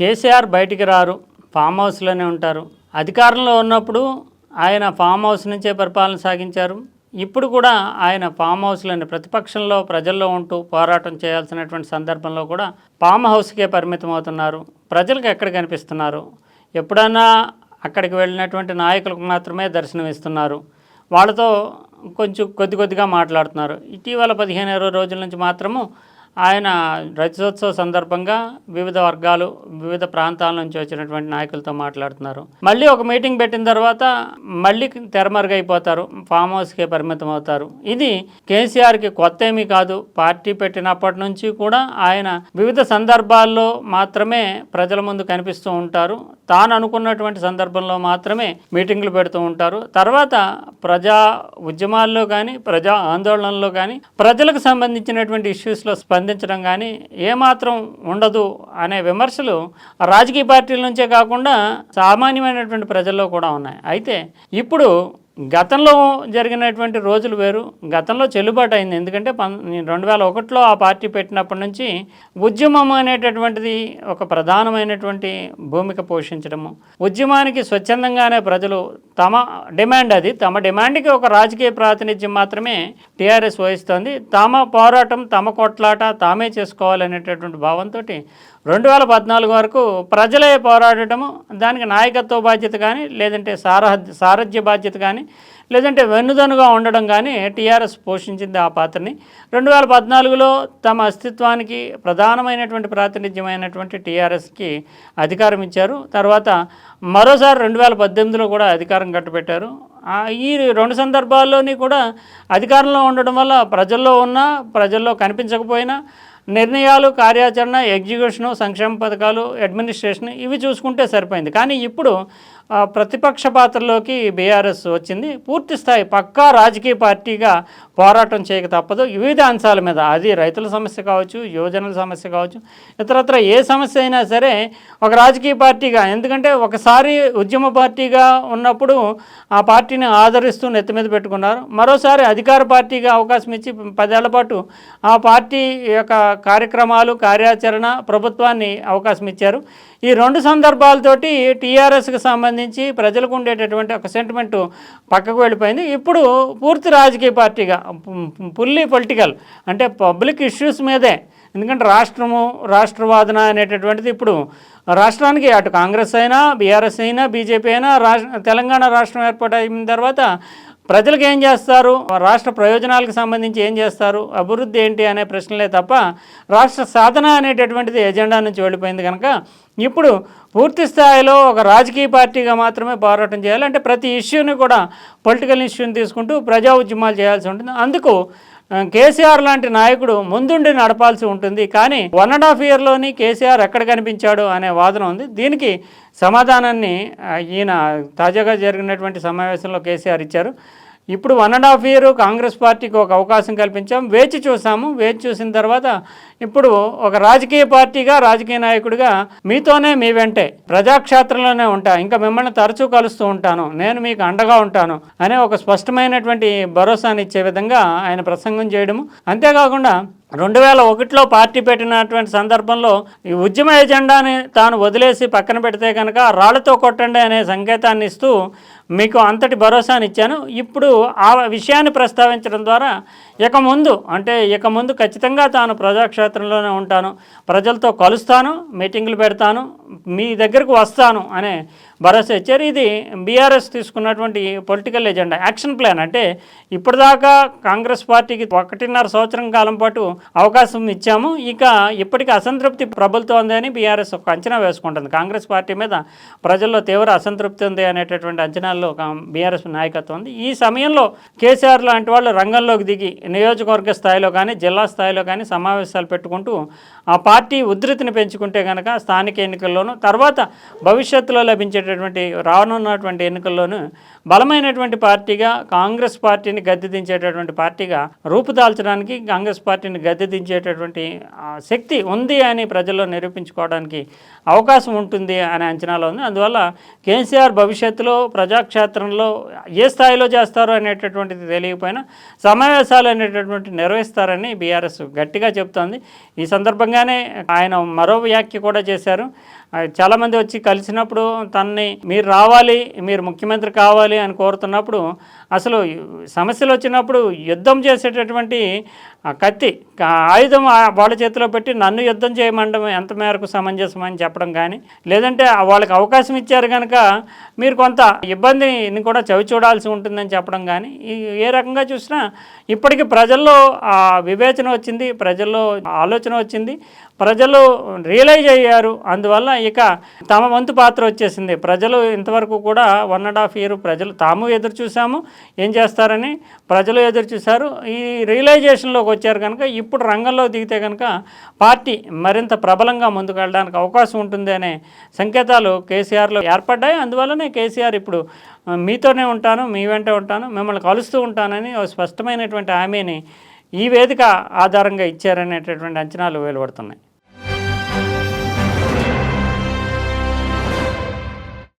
కేసీఆర్ బయటికి రారు ఫామ్ హౌస్లోనే ఉంటారు. అధికారంలో ఉన్నప్పుడు ఆయన ఫామ్ హౌస్ నుంచే పరిపాలన సాగించారు. ఇప్పుడు కూడా ఆయన ఫామ్ హౌస్లోని ప్రతిపక్షంలో ప్రజల్లో ఉంటూ పోరాటం చేయాల్సినటువంటి సందర్భంలో కూడా ఫామ్ హౌస్కే పరిమితం అవుతున్నారు. ప్రజలకు ఎక్కడ కనిపిస్తున్నారు? ఎప్పుడన్నా అక్కడికి వెళ్ళినటువంటి నాయకులకు మాత్రమే దర్శనం ఇస్తున్నారు. వాళ్ళతో కొంచెం కొద్ది కొద్దిగా మాట్లాడుతున్నారు. ఇటీవల పదిహేను ఇరవై రోజుల నుంచి మాత్రము ఆయన రజతోత్సవ సందర్భంగా వివిధ వర్గాలు వివిధ ప్రాంతాల నుంచి వచ్చినటువంటి నాయకులతో మాట్లాడుతున్నారు. మళ్ళీ ఒక మీటింగ్ పెట్టిన తర్వాత మళ్ళీ తెరమరుగైపోతారు ఫామ్ హౌస్కే పరిమితం అవుతారు ఇది కేసీఆర్కి కొత్త ఏమీ కాదు. పార్టీ పెట్టినప్పటి నుంచి కూడా ఆయన వివిధ సందర్భాల్లో మాత్రమే ప్రజల ముందు కనిపిస్తూ ఉంటారు. తాను అనుకున్నటువంటి సందర్భంలో మాత్రమే మీటింగ్లు పెడుతూ ఉంటారు. తర్వాత ప్రజా ఉద్యమాల్లో కానీ ప్రజా ఆందోళనలో కానీ ప్రజలకు సంబంధించినటువంటి ఇష్యూస్లో స్పందించడం కానీ ఏమాత్రం ఉండదు అనే విమర్శలు రాజకీయ పార్టీల నుంచే కాకుండా సామాన్యమైనటువంటి ప్రజల్లో కూడా ఉన్నాయి. అయితే ఇప్పుడు గతంలో జరిగినటువంటి రోజులు వేరు. గతంలో చెల్లుబాటు అయింది. ఎందుకంటే పం రెండు వేల ఒకటిలో ఆ పార్టీ పెట్టినప్పటి నుంచి ఉద్యమం అనేటటువంటిది ఒక ప్రధానమైనటువంటి భూమిక పోషించడము. ఉద్యమానికి స్వచ్ఛందంగానే ప్రజలు తమ డిమాండ్ అది. తమ డిమాండ్కి ఒక రాజకీయ ప్రాతినిధ్యం మాత్రమే టీఆర్ఎస్ వహిస్తోంది. తమ పోరాటం తమ కొట్లాట తామే చేసుకోవాలనేటటువంటి భావంతో రెండు వేల పద్నాలుగు వరకు ప్రజలే పోరాడటము దానికి నాయకత్వ బాధ్యత కానీ లేదంటే సారహ సారథ్య బాధ్యత కానీ లేదంటే వెన్నుదనుగా ఉండడం కానీ టీఆర్ఎస్ పోషించింది ఆ పాత్రని. రెండు వేల పద్నాలుగులో తమ అస్తిత్వానికి ప్రధానమైనటువంటి ప్రాతినిధ్యమైనటువంటి టీఆర్ఎస్కి అధికారం ఇచ్చారు. తర్వాత మరోసారి రెండు వేల పద్దెనిమిదిలో కూడా అధికారం కట్టబెట్టారు. ఈ రెండు సందర్భాల్లోని కూడా అధికారంలో ఉండడం వల్ల ప్రజల్లో ఉన్న ప్రజల్లో కనిపించకపోయినా నిర్ణయాలు కార్యాచరణ ఎగ్జిక్యూషను సంక్షేమ పథకాలు అడ్మినిస్ట్రేషన్ ఇవి చూసుకుంటే సరిపోయింది. కానీ ఇప్పుడు ప్రతిపక్ష పాత్రలోకి బీఆర్ఎస్ వచ్చింది. పూర్తి స్థాయి పక్కా రాజకీయ పార్టీగా పోరాటం చేయక తప్పదు. వివిధ అంశాల మీద అది రైతుల సమస్య కావచ్చు యువజనుల సమస్య కావచ్చు ఇతరత్ర ఏ సమస్య అయినా సరే ఒక రాజకీయ పార్టీగా ఎందుకంటే ఒకసారి ఉద్యమ పార్టీగా ఉన్నప్పుడు ఆ పార్టీని ఆదరిస్తూ నెత్తి మీద పెట్టుకున్నారు. మరోసారి అధికార పార్టీగా అవకాశం ఇచ్చి పదేళ్ళ పాటు ఆ పార్టీ యొక్క కార్యక్రమాలు కార్యాచరణ ప్రభుత్వాన్ని అవకాశం ఇచ్చారు. ఈ రెండు సందర్భాలతోటి టీఆర్ఎస్కి సంబంధించి ప్రజలకు ఉండేటటువంటి ఒక సెంటిమెంట్ పక్కకు వెళ్ళిపోయింది. ఇప్పుడు పూర్తి రాజకీయ పార్టీగా ఫుల్లీ పొలిటికల్ అంటే పబ్లిక్ ఇష్యూస్ మీదే. ఎందుకంటే రాష్ట్రము రాష్ట్రవాదన అనేటటువంటిది ఇప్పుడు రాష్ట్రానికి అటు కాంగ్రెస్ అయినా బీఆర్ఎస్ అయినా బీజేపీ అయినా రాష్ట్ర తెలంగాణ రాష్ట్రం ఏర్పాటు అయిన తర్వాత ప్రజలకు ఏం చేస్తారు? రాష్ట్ర ప్రయోజనాలకు సంబంధించి ఏం చేస్తారు? అభివృద్ధి ఏంటి అనే ప్రశ్నలే తప్ప రాష్ట్ర సాధన అనేటటువంటిది ఎజెండా నుంచి వెళ్ళిపోయింది కనుక ఇప్పుడు పూర్తి స్థాయిలో ఒక రాజకీయ పార్టీగా మాత్రమే పోరాటం చేయాలి. అంటే ప్రతి ఇష్యూని కూడా పొలిటికల్ ఇష్యూని తీసుకుంటూ ప్రజా ఉద్యమాలు చేయాల్సి ఉంటుంది. అందుకు కేసీఆర్ లాంటి నాయకుడు ముందుండి నడపాల్సి ఉంటుంది. కానీ వన్ అండ్ హాఫ్ ఇయర్లోని కేసీఆర్ ఎక్కడ కనిపించాడు అనే వాదన ఉంది. దీనికి సమాధానాన్ని ఈయన తాజాగా జరిగినటువంటి సమావేశంలో కేసీఆర్ ఇచ్చారు. ఇప్పుడు one and half year Congress పార్టీకి ఒక అవకాశం కల్పించాం. వేచి చూసాము. వేచి చూసిన తర్వాత ఇప్పుడు ఒక రాజకీయ పార్టీగా రాజకీయ నాయకుడిగా మీతోనే మీ వెంటే ప్రజాక్షేత్రంలోనే ఉంటా. ఇంకా మిమ్మల్ని తరచూ కలుస్తూ ఉంటాను. నేను మీకు అండగా ఉంటాను అనే ఒక స్పష్టమైనటువంటి భరోసాని ఇచ్చే విధంగా ఆయన ప్రసంగం చేయడము. అంతేకాకుండా రెండు వేల ఒకటిలో పార్టీ పెట్టినటువంటి సందర్భంలో ఈ ఉద్యమ ఎజెండాని తాను వదిలేసి పక్కన పెడితే కనుక రాళ్ళతో కొట్టండి అనే సంకేతాన్ని ఇస్తూ మీకు అంతటి భరోసాని ఇచ్చాను ఇప్పుడు ఆ విషయాన్ని ప్రస్తావించడం ద్వారా ఇక ముందు అంటే ఇక ముందు ఖచ్చితంగా తాను ప్రజాక్షేత్రంలోనే ఉంటాను. ప్రజలతో కలుస్తాను మీటింగులు పెడతాను మీ దగ్గరకు వస్తాను అనే భరోసా ఇచ్చారు. ఇది బీఆర్ఎస్ తీసుకున్నటువంటి పొలిటికల్ ఎజెండా యాక్షన్ ప్లాన్ అంటే ఇప్పటిదాకా కాంగ్రెస్ పార్టీకి ఒకటిన్నర సంవత్సరం కాలం పాటు అవకాశం ఇచ్చాము. ఇక ఇప్పటికి అసంతృప్తి ప్రబలుతోంది అని బీఆర్ఎస్ ఒక అంచనా వేసుకుంటుంది. కాంగ్రెస్ పార్టీ మీద ప్రజల్లో తీవ్ర అసంతృప్తి ఉంది అనేటటువంటి అంచనాల్లో బీఆర్ఎస్ నాయకత్వం ఉంది. ఈ సమయంలో కేసీఆర్ లాంటి వాళ్ళు రంగంలోకి దిగి నియోజకవర్గ స్థాయిలో కానీ జిల్లా స్థాయిలో కానీ సమావేశాలు పెట్టుకుంటూ ఆ పార్టీ ఉధృతిని పెంచుకుంటే కనుక స్థానిక ఎన్నికల్లోనూ తర్వాత భవిష్యత్తులో లభించే వచ్చేటటువంటి రానున్నటువంటి ఎన్నికల్లోనూ బలమైనటువంటి పార్టీగా కాంగ్రెస్ పార్టీని గద్దెదించేటటువంటి పార్టీగా రూపుదాల్చడానికి కాంగ్రెస్ పార్టీని గద్దెదించేటటువంటి శక్తి ఉంది అని ప్రజల్లో నిరూపించుకోవడానికి అవకాశం ఉంటుంది అనే అంచనాలో ఉంది. అందువల్ల కేసీఆర్ భవిష్యత్తులో ప్రజాక్షేత్రంలో ఏ స్థాయిలో చేస్తారో అనేటటువంటిది తెలియకపోయినా సమావేశాలు అనేటటువంటి నిర్వహిస్తారని బీఆర్ఎస్ గట్టిగా చెప్తోంది. ఈ సందర్భంగానే ఆయన మరో వ్యాఖ్య కూడా చేశారు. చాలామంది వచ్చి కలిసినప్పుడు తనని మీరు రావాలి మీరు ముఖ్యమంత్రి కావాలి అని కోరుతున్నప్పుడు అసలు సమస్యలు వచ్చినప్పుడు యుద్ధం చేసేటటువంటి కత్తి ఆయుధం వాళ్ళ చేతిలో పెట్టి నన్ను యుద్ధం చేయమండం ఎంత మేరకు సమంజసం అని చెప్పడం కానీ లేదంటే వాళ్ళకి అవకాశం ఇచ్చారు కనుక మీరు కొంత ఇబ్బందిని కూడా చవి చూడాల్సి ఉంటుందని చెప్పడం కానీ ఏ రకంగా చూసినా ఇప్పటికీ ప్రజల్లో ఆ వివేచన వచ్చింది ప్రజల్లో ఆలోచన వచ్చింది ప్రజలు రియలైజ్ అయ్యారు. అందువల్ల ఇక తమ వంతు పాత్ర వచ్చేసింది. ప్రజలు ఇంతవరకు కూడా వన్ అండ్ హాఫ్ ఇయర్ ప్రజలు తాము ఎదురు చూసాము ఏం చేస్తారని ప్రజలు ఎదురు చూశారు. ఈ రియలైజేషన్లోకి వచ్చారు కనుక ఇప్పుడు రంగంలో దిగితే కనుక పార్టీ మరింత ప్రబలంగా ముందుకెళ్ళడానికి అవకాశం ఉంటుంది అనే సంకేతాలు కేసీఆర్లో ఏర్పడ్డాయి. అందువల్లనే కేసీఆర్ ఇప్పుడు మీతోనే ఉంటాను మీ వెంటే ఉంటాను మిమ్మల్ని కలుస్తూ ఉంటానని స్పష్టమైనటువంటి హామీని ఈ వేదిక ఆధారంగా ఇచ్చారనేటటువంటి అంచనాలు వెలువడుతున్నాయి.